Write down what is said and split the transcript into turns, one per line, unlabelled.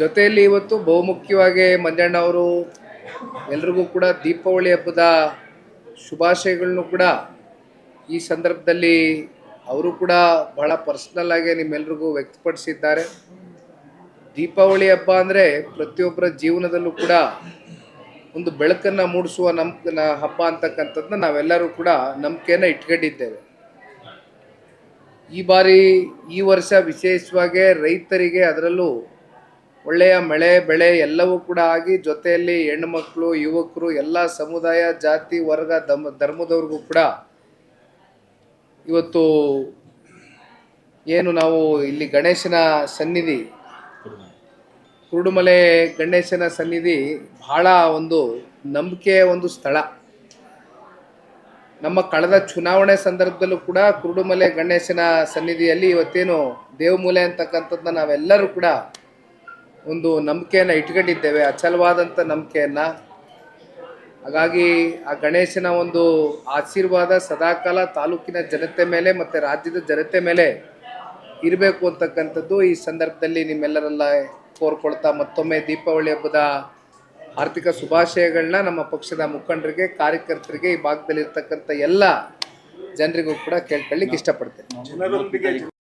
ಜೊತೆಯಲ್ಲಿ ಇವತ್ತು ಬಹುಮುಖ್ಯವಾಗಿ ಮಂಜಣ್ಣ ಅವರು ಎಲ್ರಿಗೂ ಕೂಡ ದೀಪಾವಳಿ ಹಬ್ಬದ ಶುಭಾಶಯಗಳನ್ನು ಕೂಡ ಈ ಸಂದರ್ಭದಲ್ಲಿ ಅವರು ಕೂಡ ಬಹಳ ಪರ್ಸ್ನಲ್ ಆಗಿ ನಿಮ್ಮೆಲ್ರಿಗೂ ವ್ಯಕ್ತಪಡಿಸಿದ್ದಾರೆ. ದೀಪಾವಳಿ ಹಬ್ಬ ಅಂದರೆ ಪ್ರತಿಯೊಬ್ಬರ ಜೀವನದಲ್ಲೂ ಕೂಡ ಒಂದು ಬೆಳಕನ್ನು ಮೂಡಿಸುವ ನಮ್ಮ ಹಬ್ಬ ಅಂತಕ್ಕಂಥದ್ದನ್ನ ನಾವೆಲ್ಲರೂ ಕೂಡ ನಂಬಿಕೆಯನ್ನು ಇಟ್ಕೊಂಡಿದ್ದೇವೆ. ಈ ಬಾರಿ ಈ ವರ್ಷ ವಿಶೇಷವಾಗಿ ರೈತರಿಗೆ ಅದರಲ್ಲೂ ಒಳ್ಳೆಯ ಮಳೆ, ಬೆಳೆ ಎಲ್ಲವೂ ಕೂಡ ಆಗಿ ಜೊತೆಯಲ್ಲಿ ಹೆಣ್ಣುಮಕ್ಕಳು ಯುವಕರು, ಎಲ್ಲ ಸಮುದಾಯ, ಜಾತಿ, ವರ್ಗ, ಧರ್ಮ, ಧರ್ಮದವ್ರಿಗೂ ಕೂಡ ಇವತ್ತು ಏನು ನಾವು ಇಲ್ಲಿ ಗಣೇಶನ ಸನ್ನಿಧಿ, ಕುರುಡುಮಲೆ ಗಣೇಶನ ಸನ್ನಿಧಿ ಬಹಳ ಒಂದು ನಂಬಿಕೆಯ ಒಂದು ಸ್ಥಳ. ನಮ್ಮ ಕಳೆದ ಚುನಾವಣೆ ಸಂದರ್ಭದಲ್ಲೂ ಕೂಡ ಕುರುಡುಮಲೆ ಗಣೇಶನ ಸನ್ನಿಧಿಯಲ್ಲಿ ಇವತ್ತೇನು ದೇವಮೂಲೆ ಅಂತಕ್ಕಂಥದ್ದನ್ನ ನಾವೆಲ್ಲರೂ ಕೂಡ ಒಂದು ನಂಬಿಕೆಯನ್ನು ಇಟ್ಕೊಂಡಿದ್ದೇವೆ ಅಚಲವಾದಂಥ ನಂಬಿಕೆಯನ್ನು. ಹಾಗಾಗಿ ಆ ಗಣೇಶನ ಒಂದು ಆಶೀರ್ವಾದ ಸದಾಕಾಲ ತಾಲೂಕಿನ ಜನತೆ ಮೇಲೆ ಮತ್ತು ರಾಜ್ಯದ ಜನತೆ ಮೇಲೆ ಇರಬೇಕು ಅಂತಕ್ಕಂಥದ್ದು ಈ ಸಂದರ್ಭದಲ್ಲಿ ನಿಮ್ಮೆಲ್ಲರೆಲ್ಲ ಕೋರ್ಕೊಳ್ತಾ ಮತ್ತೊಮ್ಮೆ ದೀಪಾವಳಿ ಹಬ್ಬದ ಆರ್ಥಿಕ ಶುಭಾಶಯಗಳನ್ನ ನಮ್ಮ ಪಕ್ಷದ ಮುಖಂಡರಿಗೆ, ಕಾರ್ಯಕರ್ತರಿಗೆ ಈ ಭಾಗದಲ್ಲಿರ್ತಕ್ಕಂಥ ಎಲ್ಲ ಜನರಿಗೂ ಕೂಡ ಕೇಳ್ಕೊಳ್ಳಿಕ್ಕೆ ಇಷ್ಟಪಡ್ತೇನೆ.